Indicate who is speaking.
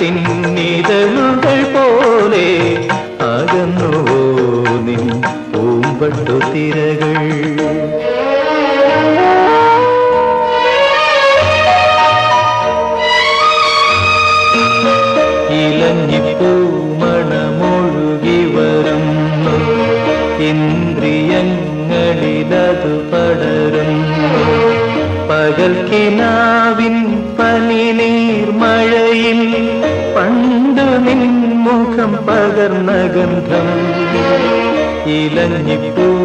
Speaker 1: തിന്നിതളുകൾ പോലെ അകന്നുവോ നിൻ പൂമ്പട്ടു തിരകൾ? ഇലഞ്ഞിപ്പൂമണമൊഴുകി വരുന്നു ഇന്ദ്രിയങ്ങളിലതു പടരുന്നു. പകൽ കിനാവിൻ മഴയിൽ പണ്ടു നിൻമുഖം പകർന്ന ഗന്ധം. ഇലഞ്ഞിപ്പൂ